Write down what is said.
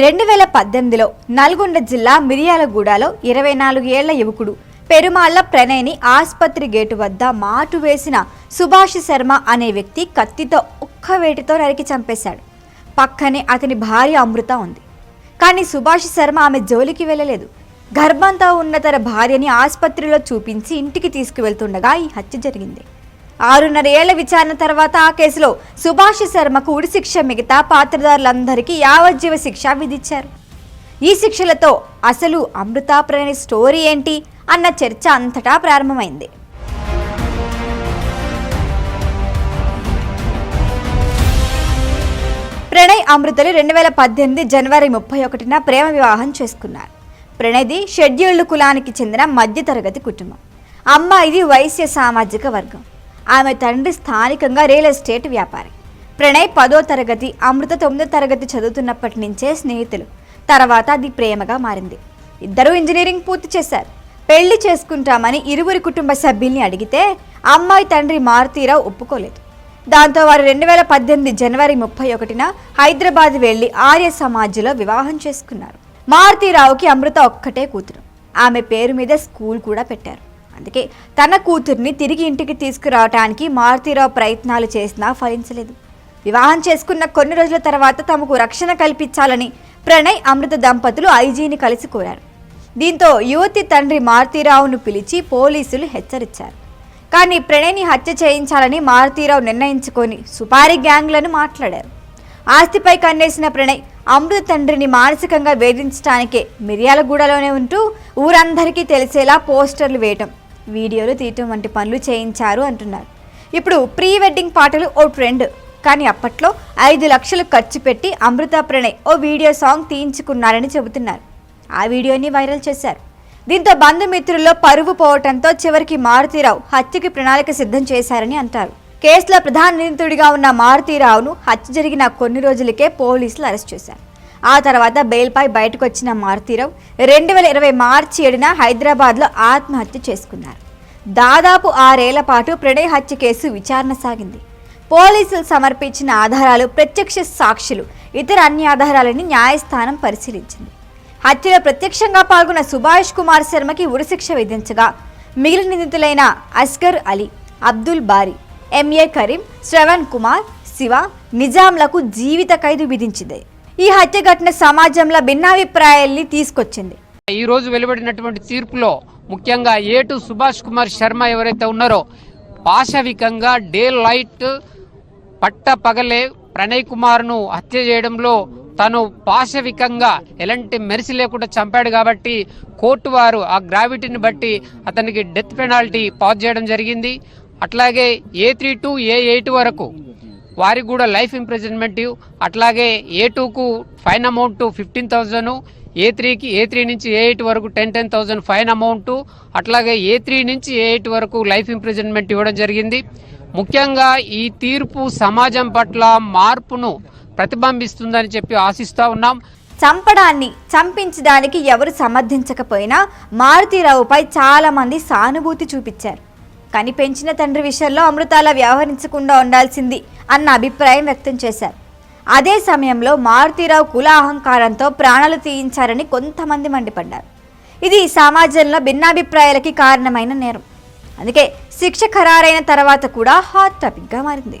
రెండు వేల పద్దెనిమిదిలో నల్గొండ జిల్లా మిరియాలగూడలో ఇరవై నాలుగు ఏళ్ళ యువకుడు పెరుమాళ్ళ ప్రణయ్ని ఆసుపత్రి గేటు వద్ద మాటు వేసిన సుభాష్ శర్మ అనే వ్యక్తి కత్తితో ఒక్క వేటితో నరికి చంపేశాడు. పక్కనే అతని భార్య అమృత ఉంది. కానీ సుభాష్ శర్మ ఆమె జోలికి వెళ్ళలేదు. గర్భంతో ఉన్న తన భార్యని ఆసుపత్రిలో చూపించి ఇంటికి తీసుకువెళ్తుండగా ఈ హత్య జరిగింది. ఆరున్నర ఏళ్ళ విచారణ తర్వాత ఆ కేసులో సుభాష్ శర్మకు ఉరిశిక్ష మిగతా పాత్రదారులందరికీ యావజ్జీవ శిక్ష విధించారు. ఈ శిక్షలతో అసలు అమృతా ప్రణయ్ స్టోరీ ఏంటి అన్న చర్చ అంతటా ప్రారంభమైంది. ప్రణయ్ అమృతలు రెండు వేల పద్దెనిమిది జనవరి ముప్పై ఒకటిన ప్రేమ వివాహం చేసుకున్నారు. ప్రణయ్ది షెడ్యూల్డ్ కులానికి చెందిన మధ్యతరగతి కుటుంబం. అమ్మాయిది వైశ్య సామాజిక వర్గం. ఆమె తండ్రి స్థానికంగా రియల్ ఎస్టేట్ వ్యాపారి. ప్రణయ్ పదో తరగతి అమృత తొమ్మిదో తరగతి చదువుతున్నప్పటి నుంచే స్నేహితులు. తర్వాత అది ప్రేమగా మారింది. ఇద్దరూ ఇంజనీరింగ్ పూర్తి చేశారు. పెళ్ళి చేసుకుంటామని ఇరువురి కుటుంబ సభ్యుల్ని అడిగితే అమ్మాయి తండ్రి మారుతీరావు ఒప్పుకోలేదు. దాంతో వారు రెండు వేల పద్దెనిమిది జనవరి ముప్పై ఒకటిన హైదరాబాద్ వెళ్ళి ఆర్య సమాజ్లో వివాహం చేసుకున్నారు. మారుతీరావుకి అమృత ఒక్కటే కూతురు. ఆమె పేరు మీద స్కూల్ కూడా పెట్టారు. అందుకే తన కూతుర్ని తిరిగి ఇంటికి తీసుకురావటానికి మారుతీరావు ప్రయత్నాలు చేసినా ఫలించలేదు. వివాహం చేసుకున్న కొన్ని రోజుల తర్వాత తమకు రక్షణ కల్పించాలని ప్రణయ్ అమృత దంపతులు ఐజీని కలిసి కోరారు. దీంతో యువతి తండ్రి మారుతీరావును పిలిచి పోలీసులు హెచ్చరించారు. కానీ ప్రణయ్ని హత్య చేయించాలని మారుతీరావు నిర్ణయించుకొని సుపారీ గ్యాంగ్లను మాట్లాడారు. ఆస్తిపై కన్నేసిన ప్రణయ్ అమృత తండ్రిని మానసికంగా వేధించడానికే మిర్యాలగూడలోనే ఉంటూ ఊరందరికీ తెలిసేలా పోస్టర్లు వేయటం వీడియోలు తీయటం వంటి పనులు చేయించారు అంటున్నారు. ఇప్పుడు ప్రీ వెడ్డింగ్ పాటలు ఓ ట్రెండ్. కానీ అప్పట్లో ఐదు లక్షలు ఖర్చు పెట్టి అమృత ప్రణయ్ ఓ వీడియో సాంగ్ తీయించుకున్నారని చెబుతున్నారు. ఆ వీడియోని వైరల్ చేశారు. దీంతో బంధుమిత్రుల్లో పరువు పోవటంతో చివరికి మారుతీరావు హత్యకి ప్రణాళిక సిద్ధం చేశారని అంటారు. కేసులో ప్రధాన నిందితుడిగా ఉన్న మారుతీరావును హత్య జరిగిన కొన్ని రోజులకే పోలీసులు అరెస్ట్ చేశారు. ఆ తర్వాత బెయిల్పై బయటకు వచ్చిన మారుతీరావు రెండు వేల ఇరవై మార్చి ఏడున హైదరాబాద్లో ఆత్మహత్య చేసుకున్నారు. దాదాపు ఆరేళ్ళ పాటు ప్రణయ్ హత్య కేసు విచారణ సాగింది. పోలీసులు సమర్పించిన ఆధారాలు ప్రత్యక్ష సాక్షులు ఇతర అన్ని ఆధారాలని న్యాయస్థానం పరిశీలించింది. హత్యలో ప్రత్యక్షంగా పాల్గొన్న సుభాష్ కుమార్ శర్మకి ఉరిశిక్ష విధించగా మిగిలిన నిందితులైన అస్గర్ అలీ అబ్దుల్ బారీ ఎంఏ కరీం శ్రవణ్ కుమార్ శివ నిజాంలకు జీవిత ఖైదు విధించింది. ఈ హత్య ఘటన సమాజంలో భిన్నాభిప్రాయాల్ని తీసుకొచ్చింది. ఈ రోజు వెలువడినటువంటి తీర్పులో ముఖ్యంగా ఏటు సుభాష్ కుమార్ శర్మ ఎవరైతే ఉన్నారో పాశవికంగా డే లైట్ పట్ట పగలే ప్రణయ్ కుమార్ను హత్య చేయడంలో తను పాశవికంగా ఎలాంటి మెరిసి లేకుండా చంపాడు కాబట్టి కోర్టు వారు ఆ గ్రావిటీని బట్టి అతనికి డెత్ పెనాల్టీ పాస్ చేయడం జరిగింది. అట్లాగే A three to A eight వరకు వారికి కూడా లైఫ్ ఇంప్రెజన్మెంట్ అట్లాగే A టూకు fine amount fifteen thousand A త్రీకి ఏ త్రీ నుంచి ఏ ఎయిట్ వరకు ten ten thousand fine amount. అట్లాగే ఏ త్రీ నుంచి ఏ ఎయిట్ వరకు లైఫ్ ఇంప్రిజన్మెంట్ ఇవ్వడం జరిగింది. ముఖ్యంగా ఈ తీర్పు సమాజం పట్ల మార్పును ప్రతిబింబిస్తుందని చెప్పి ఆశిస్తూ ఉన్నాం. చంపడాన్ని చంపించడానికి ఎవరు సమర్థించకపోయినా మారుతీరావుపై చాలా మంది సానుభూతి చూపించారు. కానీ పెంచిన తండ్రి విషయంలో అమృతాల వ్యవహరించకుండా ఉండాల్సింది అన్న అభిప్రాయం వ్యక్తం చేశారు. అదే సమయంలో మారుతీరావు కుల అహంకారంతో ప్రాణాలు తీయించారని కొంతమంది మండిపడ్డారు. ఇది సమాజంలో భిన్నాభిప్రాయాలకి కారణమైన నేరం. అందుకే శిక్ష ఖరారైన తర్వాత కూడా హాట్ టాపిక్గా మారింది.